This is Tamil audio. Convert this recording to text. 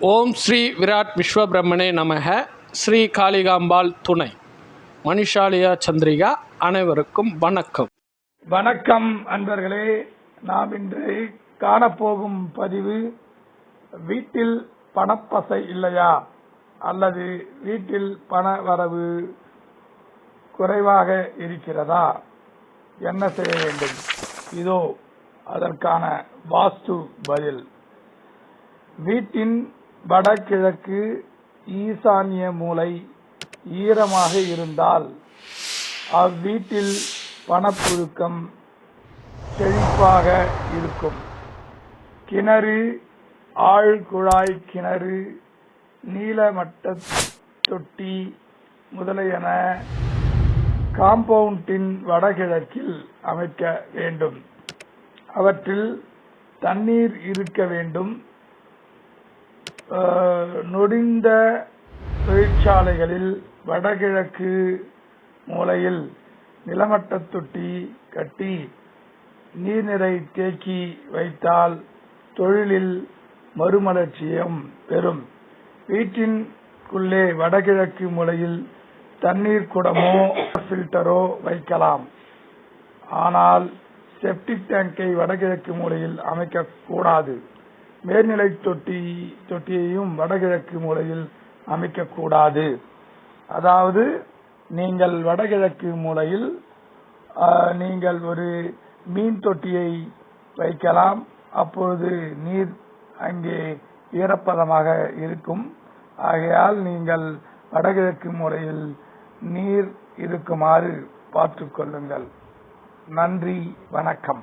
ஓம் ஸ்ரீ விராட் விஸ்வபிரம்மனே நமக. ஸ்ரீ காளிகாம்பாள் துணை. மணிஷாலியா சந்திரிகா அனைவருக்கும் வணக்கம். வணக்கம் அன்பர்களே. நாம் இன்று காணப்போகும் பதிவு வீட்டில் பணப்பசை இல்லையா? அல்லது வீட்டில் பண வரவு குறைவாக இருக்கிறதா? என்ன செய்ய வேண்டும்? இதோ அதற்கான வாஸ்து பதில். வீட்டின் வடகிழக்கு ஈசான்ய மூலை ஈரமாக இருந்தால் அவ்வீட்டில் பணப்புழுக்கம் செழிப்பாக இருக்கும். கிணறு ஆழ்குழாய் கிணறு நீலமட்ட தொட்டி முதலியன காம்பவுண்டின் வடகிழக்கில் அமைக்க வேண்டும். அவற்றில் தண்ணீர் இருக்க வேண்டும். நொடிந்த தொழிற்சாலைகளில் வடகிழக்கு மூலையில் நிலமட்ட தொட்டி கட்டி நீர்நிறை தேக்கி வைத்தால் தொழிலில் மறுமலர்ச்சியும் பெறும். வீட்டின்குள்ளே வடகிழக்கு மூலையில் தண்ணீர் குடமோ ஃபில்டரோ வைக்கலாம். ஆனால் செப்டிக் டேங்கை வடகிழக்கு மூலையில் அமைக்கக்கூடாது. மேல்நிலை தொட்டி தொட்டியையும் வடகிழக்கு மூலையில் அமைக்கக்கூடாது. அதாவது நீங்கள் வடகிழக்கு மூலையில் நீங்கள் ஒரு மீன் தொட்டியை வைக்கலாம். அப்பொழுது நீர் அங்கே ஈரப்பதமாக இருக்கும். ஆகையால் நீங்கள் வடகிழக்கு மூலையில் நீர் இருக்குமாறு பார்த்துக் கொள்ளுங்கள். நன்றி வணக்கம்.